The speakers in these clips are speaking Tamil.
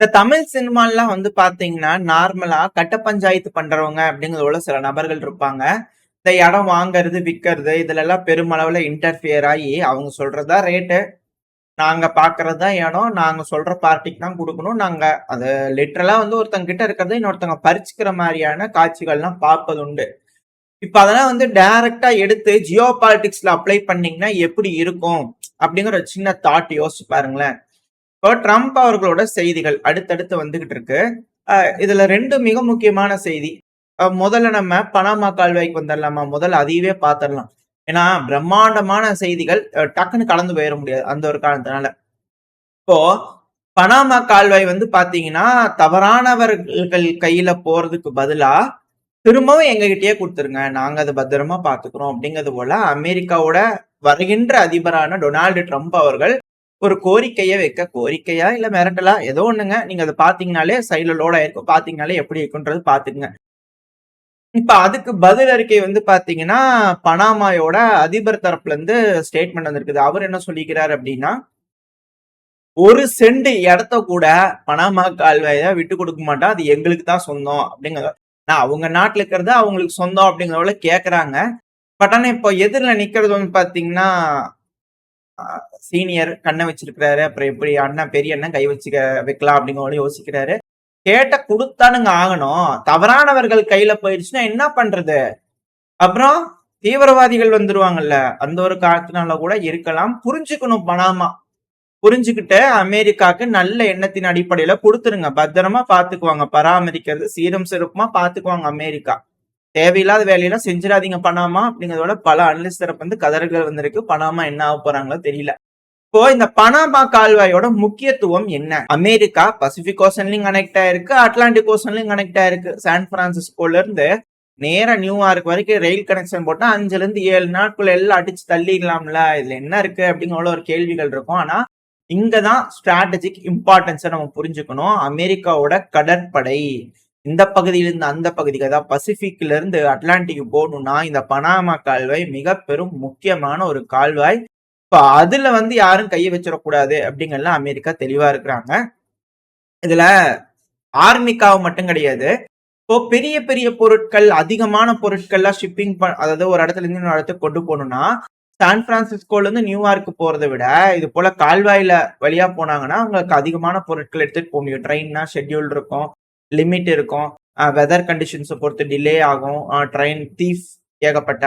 இந்த தமிழ் சினிமாலாம் வந்து பாத்தீங்கன்னா நார்மலா கட்ட பஞ்சாயத்து பண்றவங்க அப்படிங்கிறதுல சில நபர்கள் இருப்பாங்க. இந்த இடம் வாங்குறது விற்கிறது இதுல எல்லாம் பெருமளவுல இன்டர்ஃபியர் ஆகி அவங்க சொல்றதா ரேட்டு நாங்க பாக்குறது தான் இடம் நாங்க சொல்ற பார்ட்டிக்கு தான் கொடுக்கணும். நாங்க அது லிட்டரலா வந்து ஒருத்தங்க கிட்ட இருக்கிறத இன்னொருத்தங்க பறிச்சுக்கிற மாதிரியான காட்சிகள்லாம் பார்ப்பது உண்டு. இப்ப அதெல்லாம் வந்து டைரக்டா எடுத்து ஜியோ பாலிட்டிக்ஸ்ல அப்ளை பண்ணீங்கன்னா எப்படி இருக்கும்? அப்படிங்கிற ஒரு சின்ன தாட் யோசிச்சு பாருங்களேன். இப்போ ட்ரம்ப் அவர்களோட செய்திகள் அடுத்தடுத்து வந்துகிட்டு இருக்கு. இதுல ரெண்டு மிக முக்கியமான செய்தி. முதல்ல நம்ம பனாமா கால்வாய்க்கு வந்துடலாமா முதல்ல அதையவே பார்த்துடலாம் ஏன்னா பிரம்மாண்டமான செய்திகள் டக்குன்னு கலந்து போயிட முடியாது அந்த ஒரு காரணத்தினால. இப்போ பனாமா கால்வாய் வந்து பாத்தீங்கன்னா தவறானவர்கள் கையில போறதுக்கு பதிலா திரும்பவும் எங்ககிட்டயே கொடுத்துருங்க. நாங்க அதை பத்திரமா பாத்துக்கிறோம் அப்படிங்கிறது போல அமெரிக்காவோட வருகின்ற அதிபரான டொனால்டு ட்ரம்ப் அவர்கள் ஒரு கோரிக்கையை வைக்க கோரிக்கையா இல்ல மிரட்டலா? ஏதோ ஒண்ணுங்க. நீங்க அதை பாத்தீங்கனாலே சைடில் லோட் ஆயிருக்கும். பாத்தீங்கனாலே எப்படி இருக்குன்றது பாத்துக்குங்க இப்ப அதுக்கு பதில் அறிக்கை வந்து பாத்தீங்கன்னா பனாமாயோட அதிபர் தரப்புல இருந்து ஸ்டேட்மெண்ட் வந்திருக்குது. அவர் என்ன சொல்லிக்கிறார் அப்படின்னா ஒரு சென்ட் இடத்த கூட பனாமா கால்வாயை விட்டு கொடுக்க மாட்டோம் அது எங்களுக்கு தான் சொந்தம் அப்படிங்கிறத. நான் அவங்க நாட்டில் இருக்கிறது அவங்களுக்கு சொந்தம் அப்படிங்கிறவள கேட்குறாங்க பட் ஆனால் இப்போ எதிரில் நிற்கிறது வந்து பார்த்தீங்கன்னா சீனியர் கண்ணை வச்சிருக்கிறாரு. அப்புறம் எப்படி அண்ணன் பெரிய அண்ணன் கை வச்சுக்க வைக்கலாம் அப்படிங்கிற யோசிக்கிறாரு. கேட்ட கொடுத்தானுங்க ஆகணும். தவறானவர்கள் கையில போயிடுச்சுன்னா என்ன பண்றது? அப்புறம் தீவிரவாதிகள் வந்துருவாங்கல்ல. அந்த ஒரு காலத்தினால கூட இருக்கலாம். புரிஞ்சுக்கணும் பணாமா. புரிஞ்சுக்கிட்டு அமெரிக்காக்கு நல்ல எண்ணத்தின் அடிப்படையில கொடுத்துருங்க. பத்திரமா பாத்துக்குவாங்க. பராமரிக்கிறது சீரம் சிறப்புமா பாத்துக்குவாங்க அமெரிக்கா. தேவையில்லாத வேலையெல்லாம் செஞ்சிடாதீங்க. பணாமா? அப்படிங்கிறதோட பல அனலிஸ்ட் தரப்பு வந்து கதறுகள் வந்திருக்கு. பணாமா என்ன ஆக போறாங்களோ தெரியல. இப்போ இந்த பனாமா கால்வாயோட முக்கியத்துவம் என்ன? அமெரிக்கா பசிபிக் ஓசன்லயும் கனெக்ட் ஆயிருக்கு. அட்லாண்டிக் ஓசன்லயும் கனெக்ட் ஆயிருக்கு. சான் பிரான்சிஸ்கோல இருந்து நேரா நியூயார்க் வரைக்கும் ரயில் கனெக்ஷன் போட்டா அஞ்சுல இருந்து ஏழு நாட்குள்ள எல்லாம் அடிச்சு தள்ளிடலாம்ல. இதுல என்ன இருக்கு? அப்படிங்கிற ஒரு கேள்விகள் இருக்கும். ஆனா இங்கதான் ஸ்ட்ராட்டஜிக் இம்பார்ட்டன்ஸை நம்ம புரிஞ்சுக்கணும். அமெரிக்காவோட கடற்படை. இந்த பகுதியிலிருந்து அந்த பகுதிக்கு அதாவது பசிபிக்ல இருந்து அட்லாண்டிக் போகணும்னா இந்த பனாமா கால்வாய் மிக பெரும் முக்கியமான ஒரு கால்வாய். இப்போ அதுல வந்து யாரும் கையை வச்சிடக்கூடாது அப்படிங்கறதுல அமெரிக்கா தெளிவா இருக்கிறாங்க. இதுல ஆர்மிக்காவை மட்டும் கிடையாது. இப்போ பெரிய பெரிய பொருட்கள் அதிகமான பொருட்கள்லாம் ஷிப்பிங் அதாவது ஒரு இடத்துல இருந்து இன்னொரு இடத்துக்கு கொண்டு போகணும்னா சான் பிரான்சிஸ்கோல இருந்து நியூயார்க் போறதை விட இது போல கால்வாயில வழியா போனாங்கன்னா அவங்களுக்கு அதிகமான பொருட்கள் எடுத்துட்டு போக முடியும். ட்ரெயின்னா ஷெட்யூல் இருக்கும். லிமிட் இருக்கும். வெதர் கண்டிஷன்ஸை பொறுத்து டிலே ஆகும். ட்ரெயின் தீஃப் ஏகப்பட்ட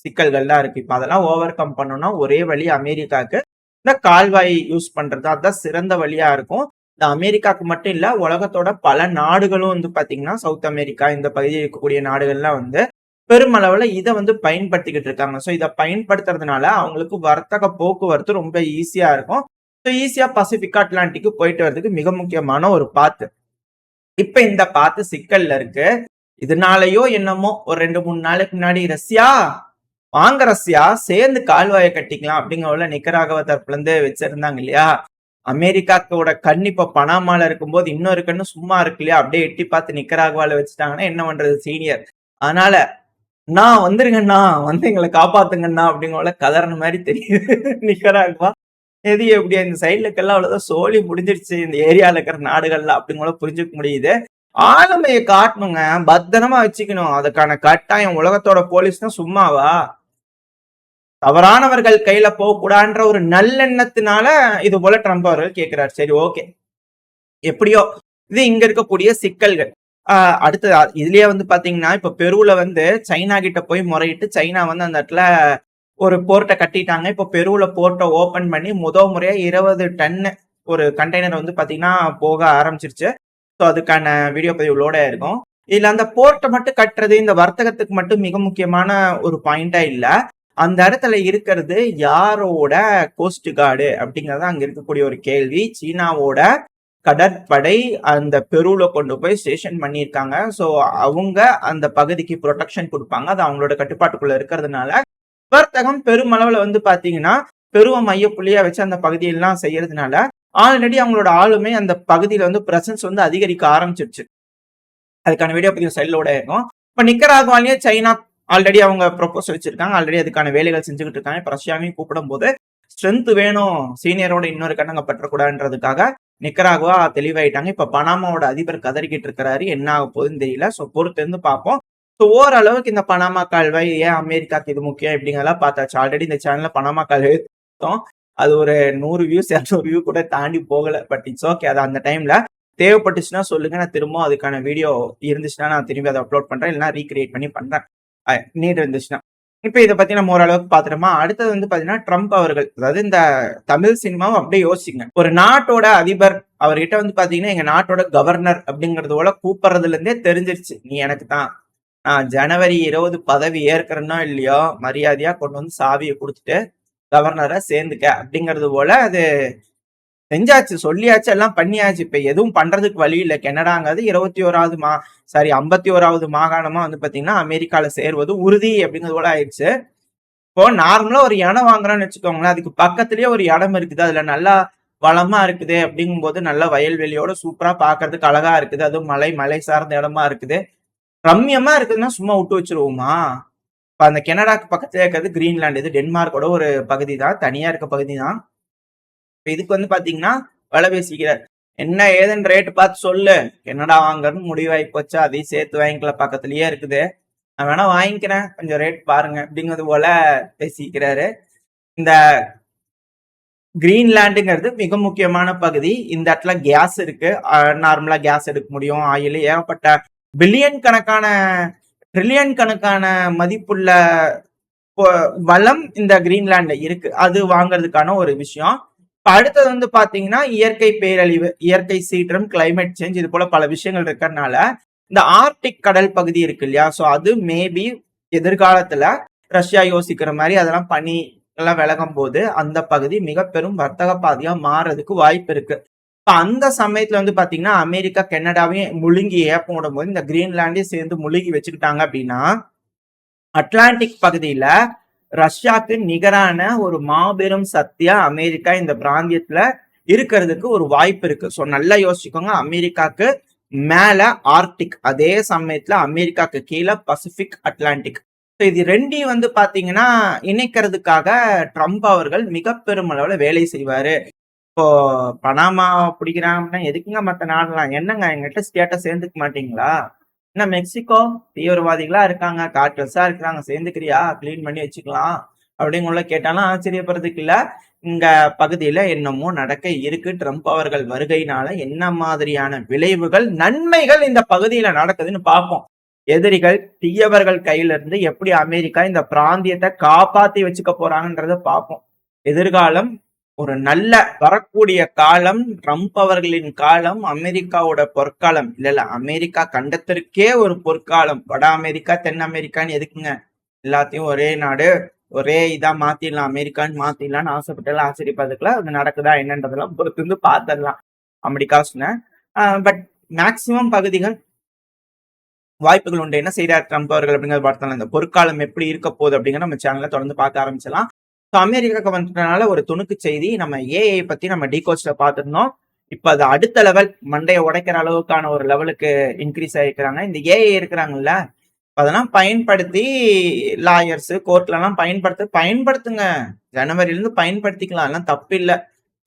சிக்கல்கள்லாம் இருக்கு. இப்போ அதெல்லாம் ஓவர் கம் பண்ணணும்னா ஒரே வழி அமெரிக்காவுக்கு இந்த கால்வாய் யூஸ் பண்றது. அதுதான் சிறந்த வழியா இருக்கும். இந்த அமெரிக்காவுக்கு மட்டும் இல்லை உலகத்தோட பல நாடுகளும் வந்து பார்த்தீங்கன்னா சவுத் அமெரிக்கா இந்த பகுதியில் இருக்கக்கூடிய நாடுகள்லாம் வந்து பெருமளவில் இதை வந்து பயன்படுத்திக்கிட்டு இருக்காங்க. ஸோ இதை பயன்படுத்துறதுனால அவங்களுக்கு வர்த்தக போக்குவரத்து ரொம்ப ஈஸியாக இருக்கும். ஸோ ஈஸியாக பசிபிக் அட்லாண்டிக்கு போயிட்டு வர்றதுக்கு மிக முக்கியமான ஒரு பாத்து இப்ப இந்த பாத்து சிக்கல்ல இருக்கு. இதனாலயோ என்னமோ ஒரு ரெண்டு மூணு நாளைக்கு முன்னாடி ரஷ்யா வாங்க ரஷ்யா சேர்ந்து கால்வாயை கட்டிக்கலாம். அப்படிங்கிறவள நிக்கராகவ தரப்புல இருந்து வச்சிருந்தாங்க இல்லையா? அமெரிக்காவோட கண் இப்ப பனாமால இருக்கும்போது இன்னொரு கண்ணு சும்மா இருக்கு இல்லையா? அப்படியே எட்டி பார்த்து நிக்கராகவால வச்சுட்டாங்கன்னா என்ன பண்றது சீனியர்? அதனால நான் வந்துருங்கண்ணா வந்து எங்களை காப்பாத்துங்கண்ணா அப்படிங்கிற கதறன மாதிரி தெரியுது. நிக்கராகவா? எது எப்படியா இந்த சைட்லக்கெல்லாம் அவ்வளவுதான் சோழி முடிஞ்சிருச்சு இந்த ஏரியால இருக்கிற நாடுகள்ல அப்படிங்கள புரிஞ்சுக்க முடியுது. ஆளுமையை காட்டணுங்க. பத்திரமா வச்சுக்கணும். அதுக்கான கட்டாயம் உலகத்தோட போலீஸ் தான் சும்மாவா? தவறானவர்கள் கையில போகக்கூடாதுன்ற ஒரு நல்லெண்ணத்தினால இது போல ட்ரம்ப் அவர்கள் கேட்கிறார் சரி ஓகே எப்படியோ இது இங்க இருக்கக்கூடிய சிக்கல்கள். ஆஹ் அடுத்து இதுலயே வந்து பாத்தீங்கன்னா இப்ப பெருவுல வந்து சைனா கிட்ட போய் முறையிட்டு சைனா வந்து அந்த இடத்துல ஒரு போர்ட்டை கட்டிட்டாங்க. இப்போ பெருவில் போர்ட்டை ஓப்பன் பண்ணி முதல் முறையாக இருபது டன்னு ஒரு கண்டெய்னர் வந்து பார்த்தீங்கன்னா போக ஆரம்பிச்சிருச்சு. ஸோ அதுக்கான வீடியோ பதிவு லோட இருக்கும். இதில் அந்த போர்ட்டை மட்டும் கட்டுறது இந்த வர்த்தகத்துக்கு மட்டும் மிக முக்கியமான ஒரு பாயிண்ட்டாக இல்லை. அந்த இடத்துல இருக்கிறது யாரோட கோஸ்ட் கார்டு அப்படிங்கிறது அங்கே இருக்கக்கூடிய ஒரு கேள்வி. சீனாவோட கடற்படை அந்த பெருவில் கொண்டு போய் ஸ்டேஷன் பண்ணியிருக்காங்க. ஸோ அவங்க அந்த பகுதிக்கு ப்ரொடெக்ஷன் கொடுப்பாங்க. அது அவங்களோட கட்டுப்பாட்டுக்குள்ளே இருக்கிறதுனால வர்த்தகம் பெருமளவுல வந்து பாத்தீங்கன்னா பெருவ மைய புள்ளியா வச்சு அந்த பகுதியெல்லாம் செய்யறதுனால ஆல்ரெடி அவங்களோட ஆளுமை அந்த பகுதியில வந்து பிரசன்ஸ் வந்து அதிகரிக்க ஆரம்பிச்சிருச்சு. அதுக்கான வீடியோ பதிவு சைட்லோட இருக்கும். இப்ப நிக்கராகுவாலேயே சைனா ஆல்ரெடி அவங்க ப்ரொபோஸ் வச்சிருக்காங்க. ஆல்ரெடி அதுக்கான வேலைகள் செஞ்சுக்கிட்டு இருக்காங்க. இப்ப ரஷ்யாவையும் கூப்பிடும் போது ஸ்ட்ரென்த் வேணும் சீனியரோட இன்னொரு கண்ணங்க பற்றக்கூடாதுன்றதுக்காக நிக்கராகுவா தெளிவாயிட்டாங்க. இப்ப பனாமாவோட அதிபர் கதறிக்கிட்டு இருக்கிறாரு. என்ன ஆக போகுதுன்னு தெரியல. ஸோ பொறுத்திருந்து பார்ப்போம். ஸோ ஓரளவுக்கு இந்த பனாமா கால்வாய் ஏன் அமெரிக்காக்கு இது முக்கியம் இப்படிங்கிறதெல்லாம் பார்த்தாச்சு. ஆல்ரெடி இந்த சேனல்ல பனாமா கால்வாய் பார்த்தோம். அது ஒரு நூறு வியூஸ் இரநூறு வியூ கூட தாண்டி போகலை. பட் இட்ஸ் ஓகே அது அந்த டைம்ல தேவைப்பட்டுச்சுன்னா சொல்லுங்க. நான் திரும்ப அதுக்கான வீடியோ இருந்துச்சுன்னா நான் திரும்பி அதை அப்லோட் பண்றேன். இல்லைன்னா ரீக்ரியேட் பண்ணி பண்றேன். நீட் இருந்துச்சுன்னா. இப்போ இதை பத்தி நம்ம ஓரளவுக்கு பாத்துட்டோமா அடுத்தது வந்து பாத்தீங்கன்னா ட்ரம்ப் அவர்கள். அதாவது இந்த தமிழ் சினிமாவை அப்படியே யோசிச்சுங்க ஒரு நாட்டோட அதிபர் அவர்கிட்ட வந்து பாத்தீங்கன்னா எங்க நாட்டோட கவர்னர் அப்படிங்கறதோட கூப்பிடுறதுல இருந்தே தெரிஞ்சிருச்சு. நீ எனக்கு தான். நான் ஜனவரி இருபது பதவி ஏற்கிறேனோ இல்லையோ மரியாதையா கொண்டு வந்து சாவியை கொடுத்துட்டு கவர்னரை சேர்ந்துக்க. அப்படிங்கிறது போல அது செஞ்சாச்சு சொல்லியாச்சு எல்லாம் பண்ணியாச்சு. இப்ப எதுவும் பண்றதுக்கு வழி இல்லை. கெனடாங்கிறது இருபத்தி ஓராவது மா சாரி ஐம்பத்தி ஓராவது மாகாணமா வந்து பாத்தீங்கன்னா அமெரிக்கால சேர்வது உறுதி அப்படிங்கிறது போல ஆயிடுச்சு. இப்போ நார்மலா ஒரு இடம் வாங்குறோம்னு வச்சுக்கோங்களேன் அதுக்கு பக்கத்துலயே ஒரு இடம் இருக்குது. அதுல நல்லா வளமா இருக்குது. அப்படிங்கும்போது நல்ல வயல்வெளியோட சூப்பரா பாக்குறதுக்கு அழகா இருக்குது. அதுவும் மலை மலை சார்ந்த இடமா இருக்குது. ரம்யமா இருக்குதுன்னா சும்மா விட்டு வச்சிருவோமா? இப்போ அந்த கெனடாக்கு பக்கத்துல இருக்கிறது கிரீன்லாண்டு இது டென்மார்க்கோட ஒரு பகுதி தான் தனியா இருக்க பகுதி தான் இப்போ இதுக்கு வந்து பாத்தீங்கன்னா விலை பேசிக்கிறார் என்ன ஏதுன்னு ரேட்டு பார்த்து சொல்லு. என்னடா வாங்குறன்னு முடிவாகி போச்சா. அதையும் சேர்த்து வாங்கிக்கல. பக்கத்துலயே இருக்குது. நான் வேணா வாங்கிக்கிறேன். கொஞ்சம் ரேட் பாருங்க. அப்படிங்கிறது போல பேசிக்கிறாரு. இந்த கிரீன்லாண்டுங்கிறது மிக முக்கியமான பகுதி. இந்த இடத்துல கேஸ் இருக்கு. நார்மலா கேஸ் எடுக்க முடியும். ஆயில் ஏகப்பட்ட பில்லியன் கணக்கான ட்ரில்லியன் கணக்கான மதிப்புள்ள வளம் இந்த கிரீன்லாண்ட்ல இருக்கு. அது வாங்குறதுக்கான ஒரு விஷயம். அடுத்தது வந்து பாத்தீங்கன்னா இயற்கை பேரழிவு இயற்கை சீற்றம் கிளைமேட் சேஞ்ச் இது போல பல விஷயங்கள் இருக்கிறதுனால இந்த ஆர்டிக் கடல் பகுதி இருக்கு இல்லையா? ஸோ அது மேபி எதிர்காலத்துல ரஷ்யா யோசிக்கிற மாதிரி அதெல்லாம் பனி எல்லாம் விலகும் போது அந்த பகுதி மிக பெரும் வர்த்தக பாதையா மாறதுக்கு வாய்ப்பு இருக்கு. இப்போ அந்த சமயத்துல வந்து பாத்தீங்கன்னா அமெரிக்கா கனடாவையும் முழுங்கி ஏப்பம் விடும்போது இந்த கிரீன்லாண்டையும் சேர்ந்து முழுகி வச்சுக்கிட்டாங்க அப்படின்னா அட்லாண்டிக் பகுதியில ரஷ்யாக்கு நிகரான ஒரு மாபெரும் சக்தியா அமெரிக்கா இந்த பிராந்தியத்துல இருக்கிறதுக்கு ஒரு வாய்ப்பு இருக்கு. ஸோ நல்லா யோசிச்சுக்கோங்க. அமெரிக்காக்கு மேல ஆர்டிக் அதே சமயத்துல அமெரிக்காக்கு கீழே பசிபிக் அட்லாண்டிக். இது ரெண்டையும் வந்து பாத்தீங்கன்னா இணைக்கிறதுக்காக ட்ரம்ப் அவர்கள் மிக பெருமளவுல வேலை செய்வாரு. இப்போ பனாமா பிடிக்கிறாங்கன்னா எதுக்குங்க மற்ற நாடுலாம்? என்னங்க எங்கிட்ட ஸ்டேட்டை சேர்ந்துக்க மாட்டீங்களா? என்ன மெக்சிகோ? தீவிரவாதிகளா இருக்காங்க கார்டல்ஸா இருக்கிறாங்க சேர்ந்துக்கிறியா? கிளீன் பண்ணி வச்சுக்கலாம் அப்படிங்குள்ள கேட்டாலும் ஆச்சரியப்படுறதுக்கு இல்லை. இந்த பகுதியில என்னமோ நடக்க இருக்கு. ட்ரம்ப் அவர்கள் வருகையினால என்ன மாதிரியான விளைவுகள் நன்மைகள் இந்த பகுதியில நடக்குதுன்னு பார்ப்போம். எதிரிகள் தீயவர்கள் கையில இருந்து எப்படி அமெரிக்கா இந்த பிராந்தியத்தை காப்பாத்தி வச்சுக்க போறாங்கன்றத பார்ப்போம். எதிர்காலம் ஒரு நல்ல வரக்கூடிய காலம் ட்ரம்ப் அவர்களின் காலம் அமெரிக்காவோட பொற்காலம். இல்ல இல்ல அமெரிக்கா கண்டத்திற்கே ஒரு பொற்காலம். வட அமெரிக்கா தென் அமெரிக்கான்னு எதுக்குங்க? எல்லாத்தையும் ஒரே நாடு ஒரே இதா மாத்திடலாம். அமெரிக்கான்னு மாத்திடலாம்னு ஆசைப்பட்டாலும் ஆச்சரியப்பதுக்குள்ள அது நடக்குதா என்னன்றதெல்லாம் பொறுத்து வந்து பார்த்துடலாம் அமெரிக்கா சொன்னேன். பட் மேக்சிமம் பகுதிகள் வாய்ப்புகள் உண்டு. என்ன செய்கிறார் ட்ரம்ப் அவர்கள் அப்படிங்கிறத பார்த்தோம் இந்த பொற்காலம் எப்படி இருக்க போகுது அப்படிங்கிற நம்ம சேனலை தொடர்ந்து பார்க்க ஆரம்பிச்சலாம் ஸோ அமெரிக்காவுக்கு வந்துட்டனால ஒரு துணுக்கு செய்தி நம்ம ஏஐ பத்தி நம்ம டிகோஸ்ல பார்த்துருந்தோம். இப்போ அது அடுத்த லெவல் மண்டையை உடைக்கிற அளவுக்கான ஒரு லெவலுக்கு இன்க்ரீஸ் ஆகிருக்கிறாங்க இந்த ஏஐ இருக்கிறாங்கல்ல அதெல்லாம் பயன்படுத்தி லாயர்ஸ் கோர்ட்லலாம் பயன்படுத்து பயன்படுத்த பயன்படுத்துங்க. ஜனவரியிலேருந்து பயன்படுத்திக்கலாம். எல்லாம் தப்பு இல்லை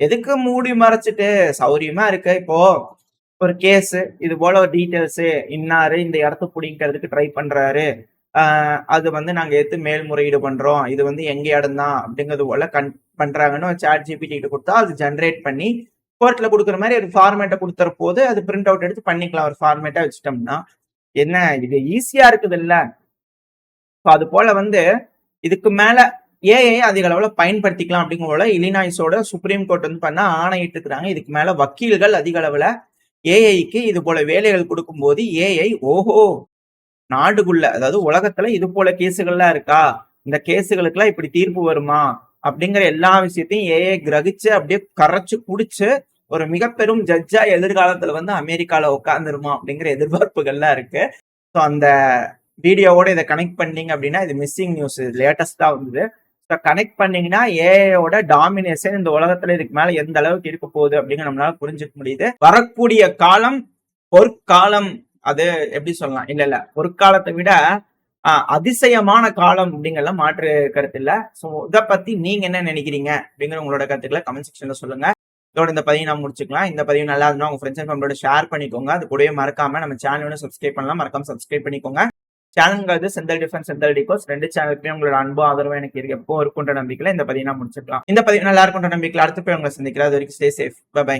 எதுக்கு மூடி மறைச்சிட்டு? சௌரியமா இருக்கு. இப்போ ஒரு கேஸ் இது போல ஒரு டீட்டெயில்ஸ் இன்னாரு இந்த இடத்த பிடிங்கிறதுக்கு ட்ரை பண்றாரு. அது வந்து நாங்க எடுத்து மேல்முறையீடு பண்றோம். இது வந்து எங்க இடம் தான் அப்படிங்கிறது போல கன் பண்றாங்கன்னு சாட் ஜிபிடி கிட்ட கொடுத்தா அது ஜென்ரேட் பண்ணி கோர்ட்ல கொடுக்குற மாதிரி ஒரு ஃபார்மேட்டை கொடுத்துற போது அது பிரிண்ட் அவுட் எடுத்து பண்ணிக்கலாம். ஒரு ஃபார்மேட்டா வச்சுட்டோம்னா என்ன இது ஈஸியா இருக்குது இல்ல. அது போல வந்து இதுக்கு மேல ஏஐ அதிக அளவுல பயன்படுத்திக்கலாம் அப்படிங்கிற போல இலினாய்ஸோட சுப்ரீம் கோர்ட் வந்து பண்ண ஆணையிட்டு இருக்கிறாங்க. இதுக்கு மேல வக்கீல்கள் அதிக அளவுல ஏஐக்கு இது போல வேலைகள் கொடுக்கும்போது ஏஐ ஓஹோ நாடுக்குள்ள அதாவது உலகத்துல இது போல கேஸுகள்லாம் இருக்கா? இந்த கேஸுகளுக்கெல்லாம் இப்படி தீர்ப்பு வருமா? அப்படிங்கிற எல்லா விஷயத்தையும் ஏஐ கிரகிச்சு அப்படியே கரைச்சு குடிச்சு ஒரு மிக பெரும் ஜட்ஜா எதிர்காலத்துல வந்து அமெரிக்கால உட்காந்துருமா அப்படிங்கிற எதிர்பார்ப்புகள்லாம் இருக்கு. ஸோ அந்த வீடியோவோட இதை கனெக்ட் பண்ணீங்க அப்படின்னா இது மிஸ்ஸிங் நியூஸ் லேட்டஸ்டா வந்தது. ஸோ கனெக்ட் பண்ணீங்கன்னா ஏஐயோட டாமினேஷன் இந்த உலகத்துல இதுக்கு மேல எந்த அளவுக்கு இருக்க போகுது அப்படிங்கிற நம்மளால புரிஞ்சுக்க முடியுது. வரக்கூடிய காலம் பொற்காலம் அது எப்படி சொல்லலாம்? இல்ல இல்ல. ஒரு காலத்தை விட அதிசயமான காலம் அப்படிங்கறத மாற்று கருத்து இல்ல. சோ இதை பத்தி நீங்க என்ன நினைக்கிறீங்க அப்படிங்கிற உங்களோட கருத்துக்களை கமெண்ட் செக்ஷன்ல சொல்லுங்க. இதோட இந்த பதிவு நான் முடிச்சுக்கலாம். இந்த பதிவு நல்லா இருந்தா உங்க ஃப்ரெண்ட்ஸ் அண்ட் ஃபேமிலியோட ஷேர் பண்ணிக்கோங்க. அது கூடவே மறக்காம நம்ம சேனல் சப்ஸ்கிரைப் பண்ணலாம். மறக்காம சப்ஸ்கிரைப் பண்ணிக்கோங்க. சேனல்ங்கிறது செந்தல் டிஃபரன்ஸ் செந்தல் டிகோஸ் ரெண்டு சேனலுக்குமே உங்களோட அன்பு ஆதரவு எனக்கு இருக்கு. எப்போ இருக்குன்ற நம்பிக்கையில இந்த பதிவு நான் முடிச்சுக்கலாம். இந்த பதிவு நல்லா இருக்குன்ற நம்பிக்கையில அடுத்து போய் உங்களை சந்திக்கிறேன். அது வரைக்கும் ஸ்டே சேஃப் பை